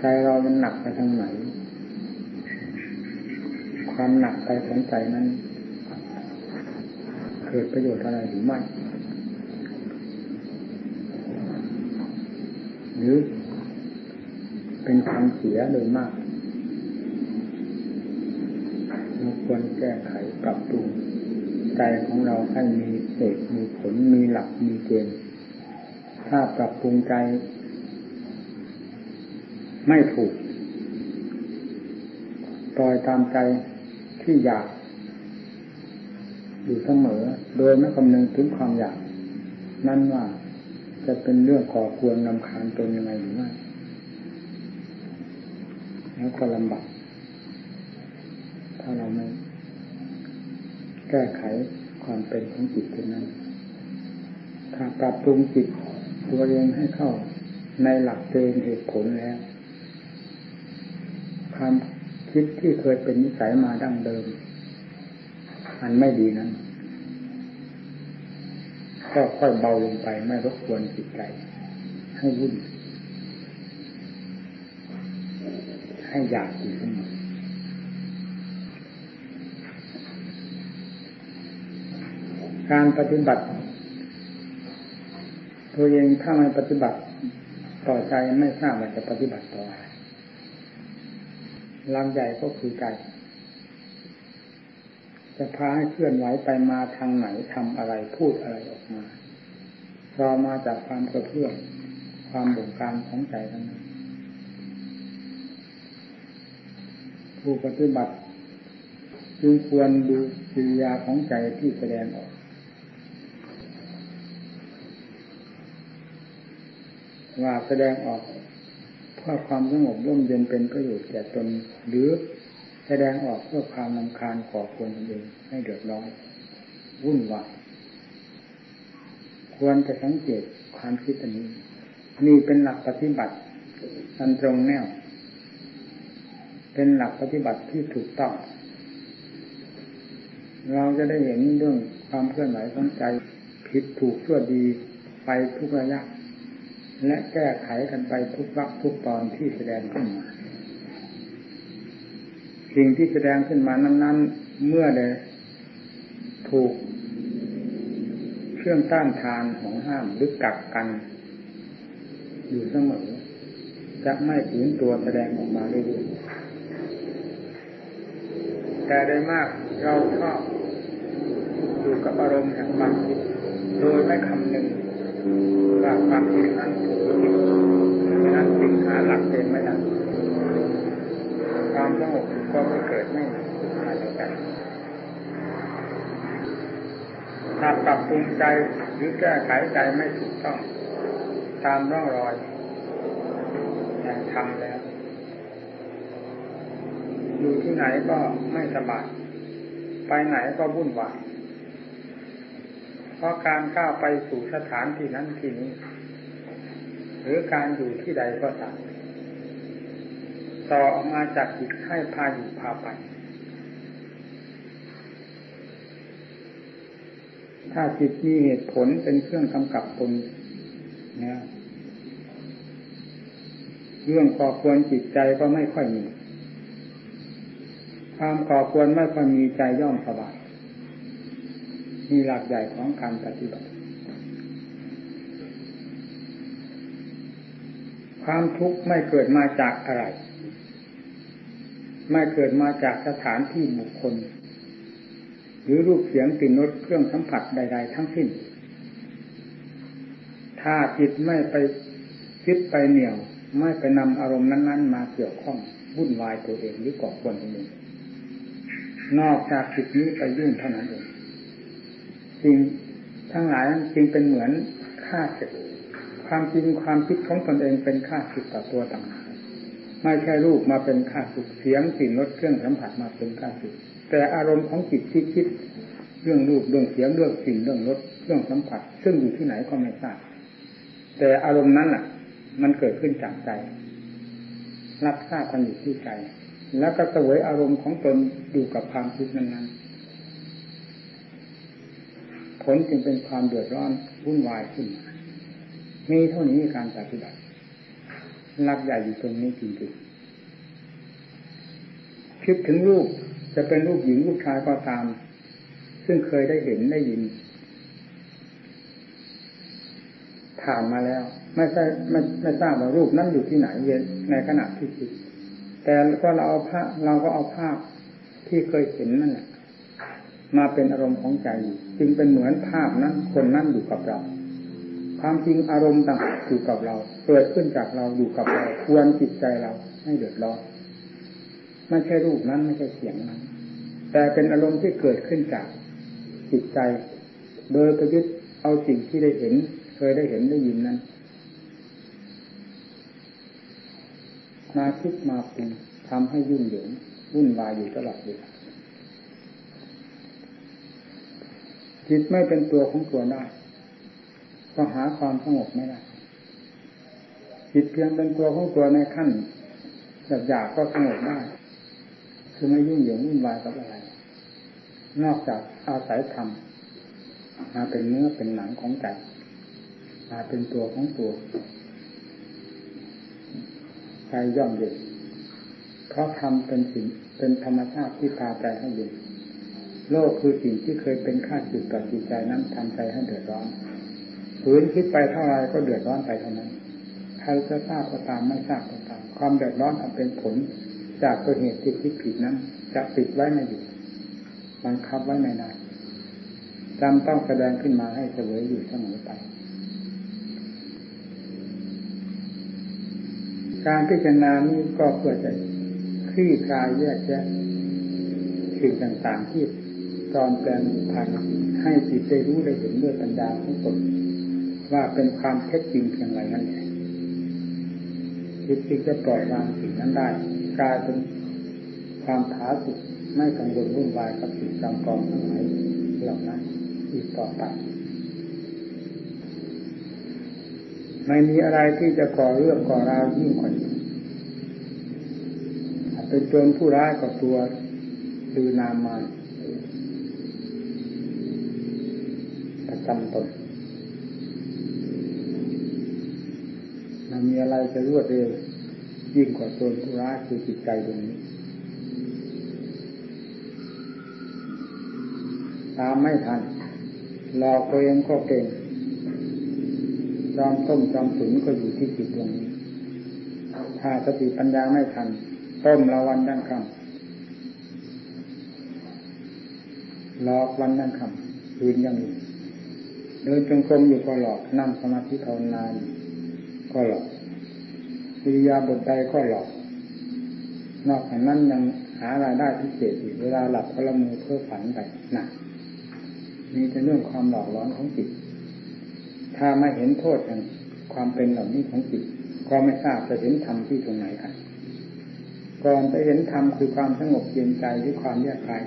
ใจเรามันหนักไปทางไหน ความหนักไปของใจนั้น เกิดประโยชน์อะไรหรือไม่ หรือเป็นความเสียโดยมากเราควรแก้ไขปรับปรุงใจของเราให้มีเหตุมีผลมีหลักมีเกณฑ์ถ้าปรับปรุงใจ ไม่ถูกปล่อยตามใจที่อยาก อยู่เสมอ โดยไม่คำนึงถึงความอยาก นั่นว่าจะเป็นเรื่องก่อควรนำคาญตนยังไงหรือไม่แล้วก็ลำบากถ้าเราไม่แก้ไขความเป็นของจิตเช่นนั้น ถ้าปรับปรุงจิตตัวเองให้เข้าในหลักเกณฑ์เหตุผลแล้ว ความคิดที่เคยเป็นนิสัยมาดั้งเดิม อันไม่ดีนั้นก็ค่อยเบาลงไปไม่รบกวนจิตใจ ให้วุ่น ให้อยากอยู่เสมอการปฏิบัติ ตัวเองถ้าไม่ปฏิบัติต่อใจไม่ทราบว่าจะปฏิบัติต่ออะไร ลังใหญ่ก็คือใจ จะพาให้เคลื่อนไหวไปมาทางไหนทำอะไรพูดอะไรออกมาเรามาจากความกระเพื่อมความบ่งการของใจทั้งนั้นผู้ปฏิบัติจึงควรดูกิริยาของใจที่แสดงออก ว่าแสดงออก เพื่อความสงบร่มเย็นเป็นประโยชน์แก่ตนหรือแสดงออกเพื่อความนำคาญก่อควรตนเองให้เดือดร้อนวุ่นวายควรจะสังเกตความคิดอันนี้นี่เป็นหลักปฏิบัติอันตรงแนว เป็นหลักปฏิบัติที่ถูกต้อง เราจะได้เห็นเรื่องความเคลื่อนไหวของใจผิดถูกชั่วดีไปทุกระยะ และแก้ไขกันไปทุกวักทุกตอนที่แสดงขึ้นมา สิ่งที่แสดงขึ้นมานั้นๆ เมื่อได้ถูกเครื่องต้านทานของห้ามหรือกักกัน อยู่เสมอ จะไม่ฝืนตัวแสดงออกมาเรื่อยๆแต่ได้มากเราชอบอยู่กับอารมณ์แห่งความคิดโดยไม่คำนึง ว่าความคิดนั้นถูกหรือผิดนั้นจึงหาหลักเกณฑ์ไม่ได้ความสงบก็ไม่เกิดไม่ภายในใจถ้าปรับปรุงใจหรือแก้ไขใจไม่ถูกต้อง ตามร่องรอยแห่งธรรมแล้ว อยู่ที่ไหนก็ไม่สบายไปไหนก็วุ่นวาย เพราะการก้าวไปสู่สถานที่นั้นที่นี้ หรือการอยู่ที่ใดก็ตามต่อออกมาจากจิตให้พาอยู่พาไป ถ้าจิตมีเหตุผลเป็นเครื่องกำกับตนเนี่ยเรื่องก่อควรจิตใจก็ไม่ค่อยมี ความก่อควรไม่ค่อยมีใจย่อมสบาย มีหลักใหญ่ของการปฏิบัติ ความทุกข์ไม่เกิดมาจากอะไร ไม่เกิดมาจากสถานที่บุคคล หรือรูปเสียงกลิ่นรสเครื่องสัมผัสใด ๆ ทั้งสิ้น ถ้าจิตไม่ไปคิดไปเหนี่ยว ไม่ไปนำอารมณ์นั้น ๆ มาเกี่ยวข้องวุ่นวายตัวเองหรือก่อควรตัวเองนอกจากจิตนี้ไปยุ่งเท่านั้นเอง สิ่งทั้งหลายนั้นจึงเป็นเหมือนค่าศึกความจริงความคิดของตนเองเป็นค่าศึกต่อตัวต่างหากไม่ใช่รูปมาเป็นค่าศึกเสียงกลิ่นรสเครื่องสัมผัสมาเป็นค่าศึกแต่อารมณ์ของจิตที่คิดเรื่องรูปเรื่องเสียงเรื่องกลิ่นเรื่องรสเรื่องสัมผัส ซึ่งอยู่ที่ไหนก็ไม่ทราบแต่อารมณ์นั้นอะ มันเกิดขึ้นจากใจ รับทราบกันอยู่ที่ใจ แล้วก็เสวยอารมณ์ของตนอยู่กับความคิดนั้นๆ ลจึงเป็นความเดือดร้อนวุ่นวายขึ้นมามีเท่านี้การปฏิบัติลักใหญ่อยู่ตรงนี้จริงๆคิดถึงรูปจะเป็นรูปหญิงรูปชายก็ตาม ซึ่งเคยได้เห็นได้ยินผ่านมาแล้ว ไม่ใช่ไม่ไม่ทราบว่ารูปนั้นอยู่ที่ไหนเย็นในขณะที่คิดแต่ก็เราเอาภาพเราก็เอาภาพที่เคยเห็นนั่นแหละ มาเป็นอารมณ์ของใจจึงเป็นเหมือนภาพนั้นคนนั้นอยู่กับเรา ความจริงอารมณ์ต่างอยู่กับเราเกิดขึ้นจากเราอยู่กับเรา ควรจิตใจเราให้เดือดร้อนไม่ใช่รูปนั้นไม่ใช่เสียงนั้น แต่เป็นอารมณ์ที่เกิดขึ้นจากจิตใจ โดยประยุทธ์เอาสิ่งที่ได้เห็น เคยได้เห็นได้ยินนั้นมาคิดมาปรุงทำให้ยุ่งเหยิงวุ่นวายอยู่ตลอดเวลา จิตไม่เป็นตัวของตัวได้ก็หาความสงบไม่ได้จิตเพียงเป็นตัวของตัวในขั้นหยาบก็สงบได้ คือไม่ยุ่งเหยิงวุ่นวายกับอะไร นอกจากอาศัยธรรมมาเป็นเนื้อเป็นหนังของใจมาเป็นตัวของตัวใจย่อมเย็นเพราะธรรมเป็นสิ่งเป็นธรรมชาติที่พาใจให้เย็น โลกคือสิ่งที่เคยเป็นข้าศึกต่อจิตใจนั้นทำใจให้เดือดร้อนฝืนคิดไปเท่าไรก็เดือดร้อนไปเท่านั้นใครจะทราบก็ตามไม่ทราบก็ตาม ความเดือดร้อนอันเป็นผล จากตัวเหตุที่คิดผิดนั้น จะปิดไว้ในอยู่บังคับไว้ในนานจำต้องแสดงขึ้นมาให้เสวยอยู่เสมอไป การพิจารณานี้ก็เพื่อจะคลี่คลายแยกแยะสิ่งต่างๆที่ ตอนแปลงผ่านให้จิตได้รู้ได้เห็นด้วยปัญญาของตนว่าเป็นความเท็จจริงเพียงไรนั่นเองจิตจึงจะปล่อยวางสิ่งนั้นได้ กลายเป็นความผาสุกไม่กังวลวุ่นวายกับสิ่งจำกองทั้งหลายเหล่านั้นอีกต่อไปไม่มีอะไรที่จะก่อเรื่องก่อราวยิ่งกว่านี้เป็นโจรผู้ร้ายกับตัวดือนามมาประ จำตนมันมีอะไรจะรวดเร็วยิ่งกว่าโจรผู้ร้ายคือจิตใจตรงนี้ ตามไม่ทันหลอกตัวเองก็เก่งจอมต้มจอมถุนก็อยู่ที่จิตตรงนี้ ถ้าสติปัญญาไม่ทัน ต้มละวันดังคำหลอกวันนั่งคำคืนยังอยู่เดินจงกรมอยู่ก็หลอกนั่งสมาธิภาวนานก็หลอกวิริยาบทใดก็หลอก นอกจากนั้นยังหารายได้พิเศษอีกเวลาหลับก็ละมือเพื่อฝันไปหนักมีแต่เรื่องความหลอกล้อนของจิต ถ้าไม่เห็นโทษแห่งความเป็นเหล่านี้ของจิตก็ไม่ทราบจะเห็นธรรมที่ตรงไหนกันก่อนจะเห็นธรรมคือความสงบเย็นใจหรือความแยกกาย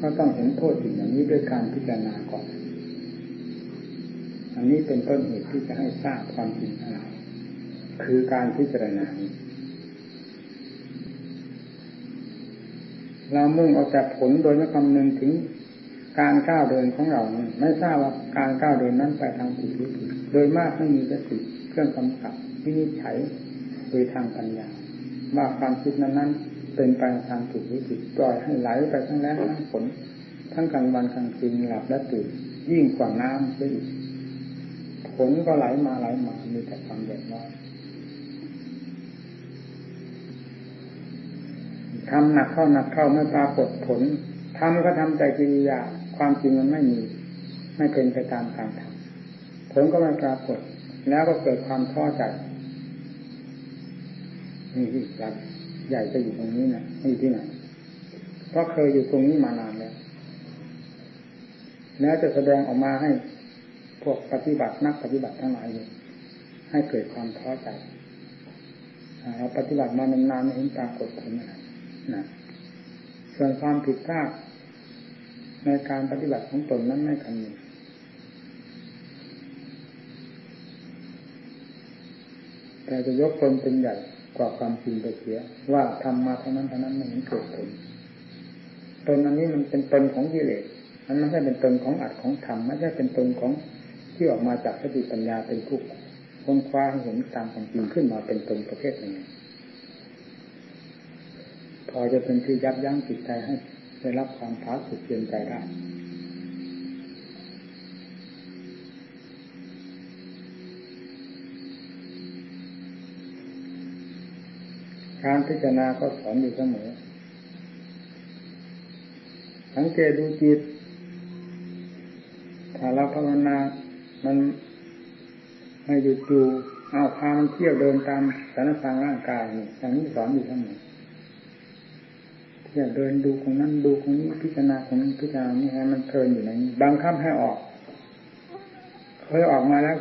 ก็ต้องเห็นโทษสิ่งอย่างนี้ด้วยการพิจารณาก่อน อันนี้เป็นต้นเหตุที่จะให้ทราบความจริงทั้งหลายคือการพิจารณาเรามุ่งเอาแต่ผลโดยไม่คำนึงถึงการก้าวเดินของเราไม่ทราบว่าการก้าวเดินนั้นไปทางผิดหรือผิดโดยมากไม่มีสติเครื่องกำกับที่นิฉัยโดยทางปัญญาว่าความคิดนั้นนั้นเป็นไปทางถูกหรือผิดปล่อยให้ไหลไปทั้งแรงทั้งฝนทั้งกลางวันกลางคืนหลับและตื่นยิ่งกว่าน้ำเสียอีก ฝนก็ไหลมาไหลมา มีแต่ความเดือดร้อนทำหนักเข้าหนักเข้าไม่ปรากฏผลทำก็ทำใจกิริยา ความจริงมันไม่มี ไม่เป็นไปตามการทำผลก็ไม่ปรากฏ แล้วก็เกิดความท้อใจนี่ที่รับใหญ่จะอยู่ตรงนี้นะไม่อยู่ที่ไหนเพราะเคยอยู่ตรงนี้มานานแล้วแล้วจะแสดงออกมาให้ วกปฏิบัตินักปฏิบัติทั้งหลายให้เกิดความท้อใจเราปฏิบัติมานานๆไม่เห็นปรากฏผลอะไรนะส่วนความผิดพลาดในการปฏิบัติของตนนั้นไม่คำนึงแต่จะยกตนเป็นใหญ่กว่าความจริงไปเสีย ว่าทำมาเท่านั้นเท่านั้นไม่เห็นเกิดผลตนอันนี้มันเป็นตนของกิเลสมันไม่ใช่เป็นตนของอัดของธรรมไม่ใช่เป็นตนของ ที่ออกมาจากสติปัญญาเป็นผู้คค้นคว้าเห็นตามความจริงขึ้นมาเป็นตนประเภทหนึ่งพอจะเป็นที่ยับยั้งจิตใจให้ได้รับความท้าสุดเพียนใจได้การพิจารณาก็สอนอยู่เสมอ สังเกตดูจิต ถ้าเราภาวนา มันไม่หยุดอยู่เอาพามันเที่ยวเดินตามสารสังร่างกายอย่างนี้สอนอยู่เสมอเที่ยวเดินดูของนั้นดูของนี้พิจารณาของนี้พิจารณานี้ให้มันเพลินอยู่ในนี้บางคับให้ออกเคยออกมาแล้ว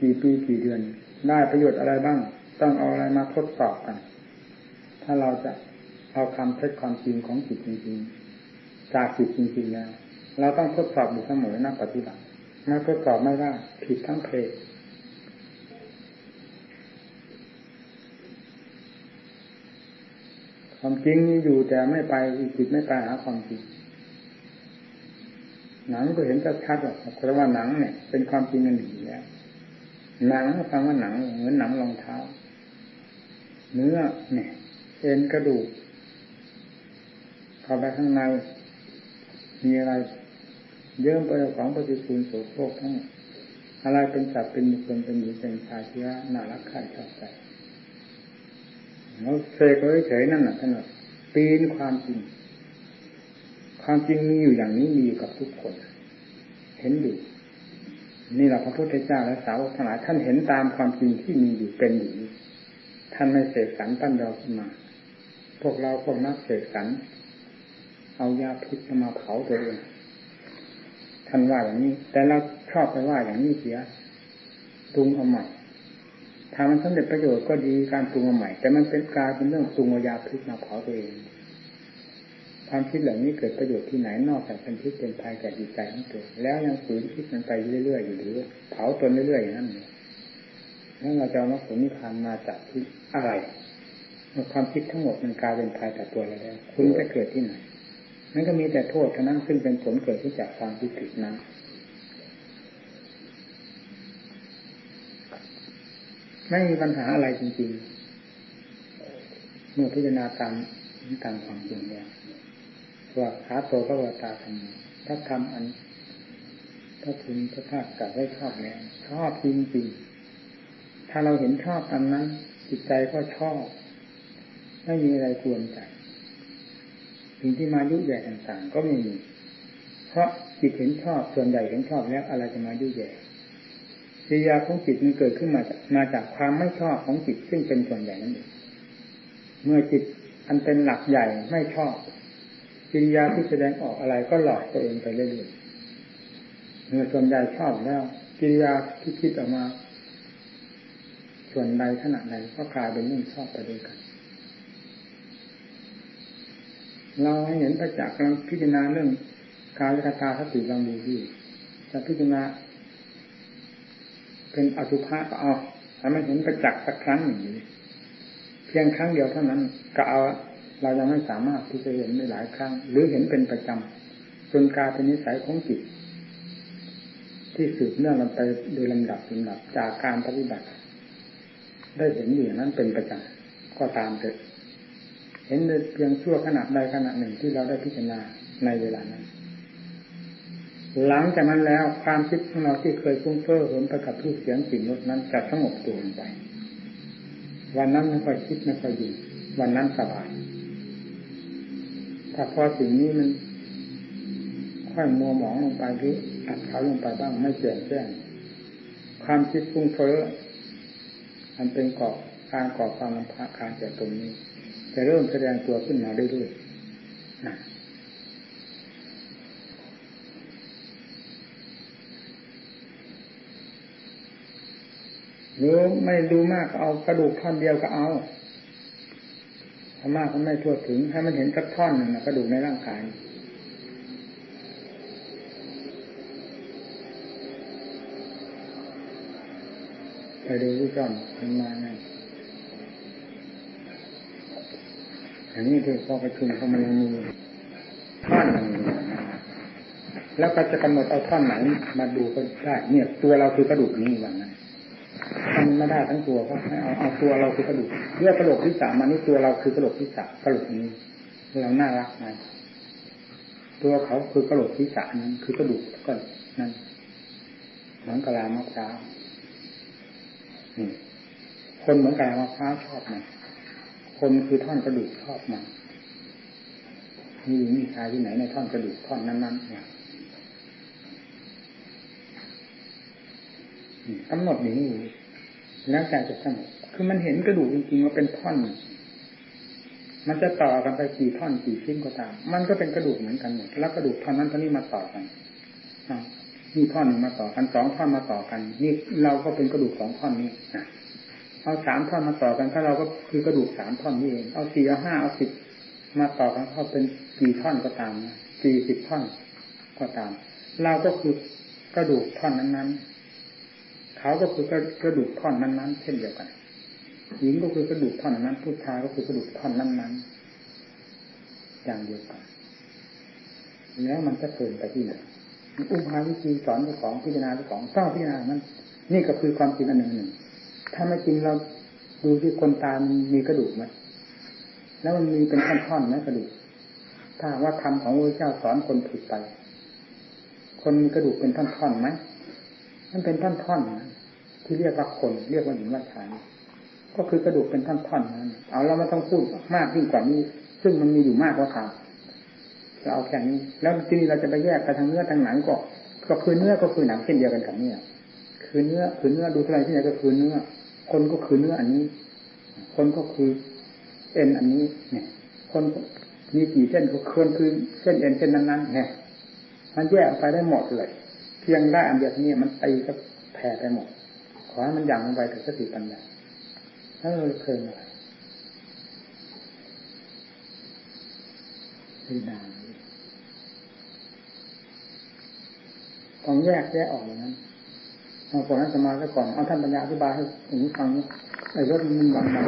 กี่ปีกี่เดือน ได้ประโยชน์อะไรบ้าง ต้องเอาอะไรมาทดสอบกัน ถ้าเราจะเอาคำเท็จความจริงของจิตจริง ๆ จากจิตจริง ๆ แล้ว เราต้องทดสอบอยู่เสมอนักปฏิบัติ มาทดสอบไม่ได้ผิดทั้งเพลความจริงมีอยู่แต่ไม่ไปจิตไม่ไปหาความจริง หนังก็เห็นชัดๆหรอกเพราะว่าหนังเนี่ย เป็นความจริงอันหนึ่งแล้วหนังฟังว่าหนังเหมือนหนังรองเท้า เนื้อเนี่ย เอ็นกระดูกเข้าไปข้างใน มีอะไร เยิ่มไปของปฏิกูลโสโครกทั้งอะไรเป็นสัตว์เป็นบุคคลเป็นหญิงเป็นชายที่น่ารักใคร่ชอบใจเราเสกไว้เฉยนั่นแหละท่านปีนความจริง ความจริงมีอยู่อย่างนี้มีอยู่กับทุกคน เห็นอยู่นี่แหละพระพุทธเจ้าและสาวกทั้งหลายท่านเห็นตามความจริงที่มีอยู่เป็นอยู่ท่านไม่เสกสรรปั้นยอขึ้นมา พวกเราพวกนักเสกสรรเอายาพิษมาเผาตัวเอง ท่านว่าอย่างนี้ แต่เราชอบไปว่าอย่างนี้เสียปรุงเอาใหม่ถ้ามันสำเร็จประโยชน์ก็ดีการปรุงเอาใหม่ แต่มันเป็นกลายเป็นเรื่องปรุงยาพิษมาเผาตัวเองความคิดเหล่านี้เกิดประโยชน์ที่ไหนนอกจากเป็นพิษเป็นภัยแก่จิตใจของตัวแล้วยังฝืนคิดมันไปเรื่อยๆอยู่หรือเผาตนเรื่อยๆอย่างนั้นเลยแล้วเราจะเอาผลนิพพานมาจากที่อะไรความคิดทั้งหมดมันกลายเป็นภัยแต่ตัวเราแล้ว คุณจะเกิดที่ไหน นั่นก็มีแต่โทษเท่านั้นซึ่งเป็นผลเกิดที่จากความคิดผิดนั้น ไม่มีปัญหาอะไรจริงๆ เมื่อพิจารณาตามตามความจริงแล้วว่าขาโตพระวตาธรรมถ้าทำอันถ้าคุณพระธาตุกับได้ชอบแล้วชอบจริงๆ ถ้าเราเห็นชอบตามนั้น จิตใจก็ชอบ ไม่มีอะไรควรใจ สิ่งที่มายุ่ยแย่ต่างๆ ก็ไม่มี เพราะจิตเห็นชอบส่วนใหญ่เห็นชอบแล้วอะไรจะมายุ่ยแย่กิริยาของจิตมันเกิดขึ้นมาจากมาจากความไม่ชอบของจิตซึ่งเป็นส่วนใหญ่นั่นเองเมื่อจิตอันเป็นหลักใหญ่ไม่ชอบกิริยาที่แสดงออกอะไรก็หลอกตัวเองไปเรื่อยๆเมื่อส่วนใหญ่ชอบแล้วกิริยาที่คิดออกมา ส่วนใดขณะใดก็กลายเป็นเรื่องชอบไปด้วยกัน เราให้เห็นประจักษ์กำลังพิจารณาเรื่องกายคตาสติลองดูที่จะพิจารณาเป็นอสุภะก็เอาถ้ามันเห็นประจักษ์สักครั้งหนึ่งเพียงครั้งเดียวเท่านั้น ก็เอาเรายังไม่สามารถที่จะเห็นได้หลายครั้ง หรือเห็นเป็นประจำจนกลายเป็นนิสัยของจิต ที่สืบเนื่องกันไปโดยลำดับลำดับจากการปฏิบัติ ได้เห็นอย่างนั้นเป็นประจำก็ตามเถิด เห็นเพียงชั่วขณะใดขณะหนึ่งที่เราได้พิจารณาในเวลานั้น หลังจากนั้นแล้วความคิดของเราที่เคยฟุ้งเฟ้อเหิมไปกับรูปเสียงกลิ่นรสนั้นจะสงบตัวลงไป วันนั้นไม่ค่อยคิดไม่ค่อยดีวันนั้นสบาย ถ้าพอสิ่งนี้มันค่อยมัวหมองลงไปหรืออัดเขาลงไปบ้างไม่เปลี่ยนแจ้งความคิดฟุ้งเฟ้อมันเป็นก่อการก่อความลำพาการแก่ตรงนี้ จะเริ่มแสดงตัวขึ้นมาเรื่อยๆนะหรือไม่ดูมากเอากระดูกท่อนเดียวก็เอาถ้ามากก็ไม่ทั่วถึง ให้มันเห็นสักท่อนหนึ่งนะกระดูกในร่างกายไปดูที่จ้อนมันมาไง อันนี้คือพอประชุมเขามันมีท่อนหนึ่งแล้วก็จะกำหนดเอาท่อนไหนมาดูก็ได้เนี่ย ตัวเราคือกระดูกนี้อย่างนั้นมันไม่ได้ทั้งตัวเพราะให้เอาเอาตัวเราคือกระดูกเรียกกระโหลกที่สามมานี่ตัวเราคือกระโหลกที่สามกระโหลกนี้เราน่ารักไงตัวเขาคือกระโหลกที่สามนั้นคือกระดูกก็นั่นเหมือนกะลามะพร้าวคนเหมือนกะลามะพร้าวชอบมัน คนคือท่อนกระดูกชอบมันมีหญิงมีชายที่ไหนในท่อนกระดูกท่อนนั้นๆเนี่ยกำหนดอย่างนี้แล้วใจจะสงบคือมันเห็นกระดูกจริงๆว่าเป็นท่อน มันจะต่อกันไปกี่ท่อนกี่ชิ้นก็ตาม มันก็เป็นกระดูกเหมือนกันหมดแล้วกระดูกท่อนนั้นท่อนนี้มาต่อกันนี่ท่อนหนึ่งมาต่อกันสองท่อนมาต่อกัน นี่เราก็เป็นกระดูกสองท่อนนี้นะ เอาสามท่อนมาต่อกันถ้าเราก็คือกระดูกสามท่อนนี่เองเอาสี่เอาห้าเอาสิบมาต่อกันเขาเป็นกี่ท่อนก็ตามสี่สิบท่อนก็ตาม เราก็คือกระดูกท่อนนั้นๆเขาก็คือกระดูกท่อนนั้นๆ เช่นเดียวกันหญิงก็คือกระดูกท่อนนั้นผู้ชายก็คือกระดูกท่อนนั้นๆอย่างเดียวกันแล้วมันจะเพิ่มไปที่ไหนอุปาวิธีสอนเจ้าของพิจารณาเจ้าของต้องพิจารณานั้น นี่ก็คือความจริงอันหนึ่งหนึ่ง ถ้าไม่จริงเราดูที่คนตายมันมีกระดูกไหมแล้วมันมีเป็นท่อนๆไหมกระดูก ถ้าว่าธรรมของพระเจ้าสอนคนผิดไป คนมีกระดูกเป็นท่อนๆไหมมันเป็นท่อนๆที่เรียกว่าคนเรียกว่าหญิงว่าชายก็คือกระดูกเป็นท่อนๆนั้น เอาเราไม่ต้องพูดมากยิ่งกว่านี้ ซึ่งมันมีอยู่มากกว่าขาเราเอาแค่นี้ แล้วทีนี้เราจะไปแยกไปทางเนื้อทางหนังก็ ก็คือเนื้อก็คือหนังเช่นเดียวกันกับเนี่ย คือเนื้อคือเนื้อดูเท่าไรที่ไหนก็คือเนื้อ คนก็คือเนื้ออันนี้ คนก็คือเอ็นอันนี้ เนี่ย คนมีกี่เส้นก็คนคือเส้นเอ็นเส้นนั้นๆเนี่ยมันแยกออกไปได้หมดเลย เพียงได้อันเดียวนี้มันตีก็แผ่ไปหมด ขอให้มันอย่างลงไปถึงสติปัญญาถ้าเราเคยอะไรพิจารณาต้องแยกแยกออกอย่างนั้น เอาก่อนนั้นสมาซะก่อนเอาท่านปัญญาอธิบายให้ผมฟังไอ้รถมันบังบัง